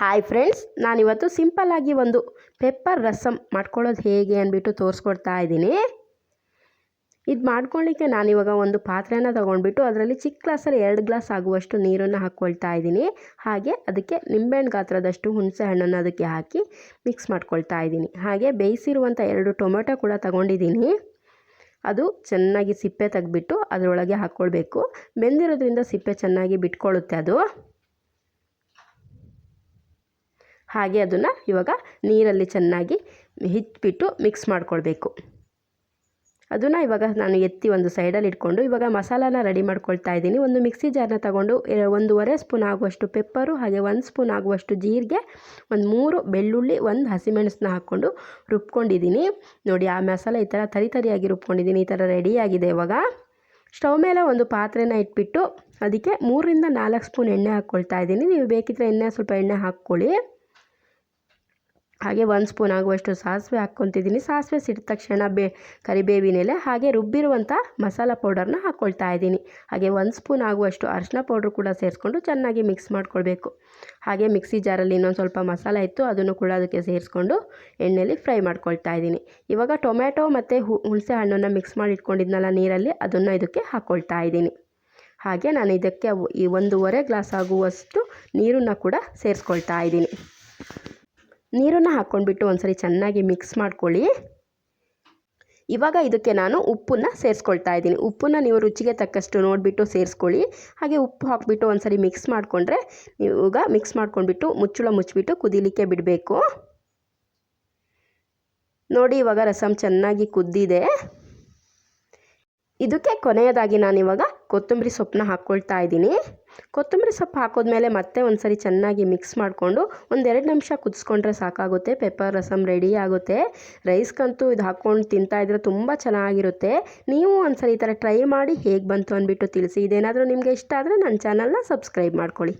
Hi friends, ನಾನಿವತ್ತು ಸಿಂಪಲ್ಲಾಗಿ ಒಂದು ಪೆಪ್ಪರ್ ರಸಮ್ ಮಾಡ್ಕೊಳ್ಳೋದು ಹೇಗೆ ಅಂದ್ಬಿಟ್ಟು ತೋರಿಸ್ಕೊಡ್ತಾ ಇದ್ದೀನಿ. ಇದು ಮಾಡ್ಕೊಳ್ಳಿಕ್ಕೆ ನಾನಿವಾಗ ಒಂದು ಪಾತ್ರೆನ ತೊಗೊಂಡ್ಬಿಟ್ಟು ಅದರಲ್ಲಿ ಚಿಕ್ಕ ಗ್ಲಾಸಲ್ಲಿ ಎರಡು ಗ್ಲಾಸ್ ಆಗುವಷ್ಟು ನೀರನ್ನು ಹಾಕ್ಕೊಳ್ತಾ ಇದ್ದೀನಿ. ಹಾಗೆ ಅದಕ್ಕೆ ನಿಂಬೆಹಣ್ಣು ಗಾತ್ರದಷ್ಟು ಹುಣಸೆ ಹಣ್ಣನ್ನು ಅದಕ್ಕೆ ಹಾಕಿ ಮಿಕ್ಸ್ ಮಾಡ್ಕೊಳ್ತಾ ಇದ್ದೀನಿ. ಹಾಗೆ ಬೇಯಿಸಿರುವಂಥ ಎರಡು ಟೊಮೆಟೊ ಕೂಡ ತಗೊಂಡಿದ್ದೀನಿ. ಅದು ಚೆನ್ನಾಗಿ ಸಿಪ್ಪೆ ತೆಗೆದ್ಬಿಟ್ಟು ಅದರೊಳಗೆ ಹಾಕ್ಕೊಳ್ಬೇಕು. ಬೆಂದಿರೋದ್ರಿಂದ ಸಿಪ್ಪೆ ಚೆನ್ನಾಗಿ ಬಿಟ್ಕೊಳ್ಳುತ್ತೆ ಅದು. ಹಾಗೆ ಅದನ್ನು ಇವಾಗ ನೀರಲ್ಲಿ ಚೆನ್ನಾಗಿ ಹಿಟ್ಬಿಟ್ಟು ಮಿಕ್ಸ್ ಮಾಡಿಕೊಳ್ಬೇಕು. ಅದನ್ನು ಇವಾಗ ನಾನು ಎತ್ತಿ ಒಂದು ಸೈಡಲ್ಲಿ ಇಟ್ಕೊಂಡು ಇವಾಗ ಮಸಾಲಾನ ರೆಡಿ ಮಾಡ್ಕೊಳ್ತಾ ಇದ್ದೀನಿ. ಒಂದು ಮಿಕ್ಸಿ ಜಾರ್ನ ತಗೊಂಡು ಒಂದೂವರೆ ಸ್ಪೂನ್ ಆಗುವಷ್ಟು ಪೆಪ್ಪರು ಹಾಗೆ ಒಂದು ಸ್ಪೂನ್ ಆಗುವಷ್ಟು ಜೀರಿಗೆ, ಒಂದು ಮೂರು ಬೆಳ್ಳುಳ್ಳಿ, ಒಂದು ಹಸಿಮೆಣಸನ್ನ ಹಾಕ್ಕೊಂಡು ರುಬ್ಕೊಂಡಿದ್ದೀನಿ. ನೋಡಿ, ಆ ಮಸಾಲ ಈ ಥರ ತರಿ ತರಿಯಾಗಿ ರುಬ್ಕೊಂಡಿದ್ದೀನಿ. ಈ ಥರ ರೆಡಿಯಾಗಿದೆ ಇವಾಗ. ಸ್ಟವ್ ಮೇಲೆ ಒಂದು ಪಾತ್ರೆನ ಇಟ್ಬಿಟ್ಟು ಅದಕ್ಕೆ ಮೂರರಿಂದ ನಾಲ್ಕು ಸ್ಪೂನ್ ಎಣ್ಣೆ ಹಾಕ್ಕೊಳ್ತಾ ಇದ್ದೀನಿ. ನೀವು ಬೇಕಿದ್ದರೆ ಎಣ್ಣೆ, ಸ್ವಲ್ಪ ಎಣ್ಣೆ ಹಾಕ್ಕೊಳ್ಳಿ. ಹಾಗೆ ಒಂದು ಸ್ಪೂನ್ ಆಗುವಷ್ಟು ಸಾಸಿವೆ ಹಾಕ್ಕೊತಿದ್ದೀನಿ. ಸಾಸಿವೆ ಸಿಡಿದ ತಕ್ಷಣ ಬೇ, ಕರಿಬೇವಿನ ಎಲೆ, ಹಾಗೆ ರುಬ್ಬಿರುವಂಥ ಮಸಾಲ ಪೌಡರ್ನ ಹಾಕ್ಕೊಳ್ತಾ ಇದ್ದೀನಿ. ಹಾಗೆ ಒಂದು ಸ್ಪೂನ್ ಆಗುವಷ್ಟು ಅರಿಶಿನ ಪೌಡ್ರು ಕೂಡ ಸೇರಿಸ್ಕೊಂಡು ಚೆನ್ನಾಗಿ ಮಿಕ್ಸ್ ಮಾಡ್ಕೊಳ್ಬೇಕು. ಹಾಗೆ ಮಿಕ್ಸಿ ಜಾರಲ್ಲಿ ಇನ್ನೊಂದು ಸ್ವಲ್ಪ ಮಸಾಲ ಇತ್ತು, ಅದನ್ನು ಕೂಡ ಅದಕ್ಕೆ ಸೇರಿಸ್ಕೊಂಡು ಎಣ್ಣೆಯಲ್ಲಿ ಫ್ರೈ ಮಾಡ್ಕೊಳ್ತಾ ಇದ್ದೀನಿ. ಇವಾಗ ಟೊಮ್ಯಾಟೊ ಮತ್ತು ಹುಣಸೆ ಹಣ್ಣನ್ನು ಮಿಕ್ಸ್ ಮಾಡಿ ಇಟ್ಕೊಂಡಿದ್ನಲ್ಲ ನೀರಲ್ಲಿ, ಅದನ್ನು ಇದಕ್ಕೆ ಹಾಕ್ಕೊಳ್ತಾ ಇದ್ದೀನಿ. ಹಾಗೆ ನಾನು ಇದಕ್ಕೆ ಈ ಒಂದೂವರೆ ಗ್ಲಾಸ್ ಆಗುವಷ್ಟು ನೀರನ್ನು ಕೂಡ ಸೇರಿಸ್ಕೊಳ್ತಾ ಇದ್ದೀನಿ. ನೀರನ್ನು ಹಾಕ್ಕೊಂಡ್ಬಿಟ್ಟು ಒಂದ್ಸರಿ ಚೆನ್ನಾಗಿ ಮಿಕ್ಸ್ ಮಾಡ್ಕೊಳ್ಳಿ. ಇವಾಗ ಇದಕ್ಕೆ ನಾನು ಉಪ್ಪನ್ನು ಸೇರಿಸ್ಕೊಳ್ತಾ ಇದ್ದೀನಿ. ಉಪ್ಪನ್ನು ನೀವು ರುಚಿಗೆ ತಕ್ಕಷ್ಟು ನೋಡಿಬಿಟ್ಟು ಸೇರಿಸ್ಕೊಳ್ಳಿ. ಹಾಗೆ ಉಪ್ಪು ಹಾಕಿಬಿಟ್ಟು ಒಂದ್ಸರಿ ಮಿಕ್ಸ್ ಮಾಡಿಕೊಂಡ್ರೆ ಇವಾಗ ಮಿಕ್ಸ್ ಮಾಡ್ಕೊಂಡ್ಬಿಟ್ಟು ಮುಚ್ಚಳ ಮುಚ್ಚಿಬಿಟ್ಟು ಕುದಿಲಿಕ್ಕೆ ಬಿಡಬೇಕು. ನೋಡಿ ಇವಾಗ ರಸಮ್ ಚೆನ್ನಾಗಿ ಕುದ್ದಿದೆ. ಇದಕ್ಕೆ ಕೊನೆಯದಾಗಿ ನಾನಿವಾಗ ಕೊತ್ತಂಬರಿ ಸೊಪ್ಪನ್ನ ಹಾಕ್ಕೊಳ್ತಾ ಇದ್ದೀನಿ. ಕೊತ್ತಂಬರಿ ಸೊಪ್ಪು ಹಾಕೋದ್ಮೇಲೆ ಮತ್ತೆ ಒಂದು ಸರಿ ಚೆನ್ನಾಗಿ ಮಿಕ್ಸ್ ಮಾಡಿಕೊಂಡು ಒಂದೆರಡು ನಿಮಿಷ ಕುದಿಸ್ಕೊಂಡ್ರೆ ಸಾಕಾಗುತ್ತೆ ಪೆಪ್ಪರ್ ರಸಮ್ ರೆಡಿ ಆಗುತ್ತೆ. ರೈಸ್ಗಂತೂ ಇದು ಹಾಕ್ಕೊಂಡು ತಿಂತಾಯಿದ್ರೆ ತುಂಬ ಚೆನ್ನಾಗಿರುತ್ತೆ. ನೀವು ಒಂದು ಸರಿ ಈ ಥರ ಟ್ರೈ ಮಾಡಿ ಹೇಗೆ ಬಂತು ಅಂದ್ಬಿಟ್ಟು ತಿಳಿಸಿ. ಇದೇನಾದರೂ ನಿಮಗೆ ಇಷ್ಟ ಆದರೆ ನನ್ನ ಚಾನಲ್ನ ಸಬ್ಸ್ಕ್ರೈಬ್ ಮಾಡ್ಕೊಳ್ಳಿ.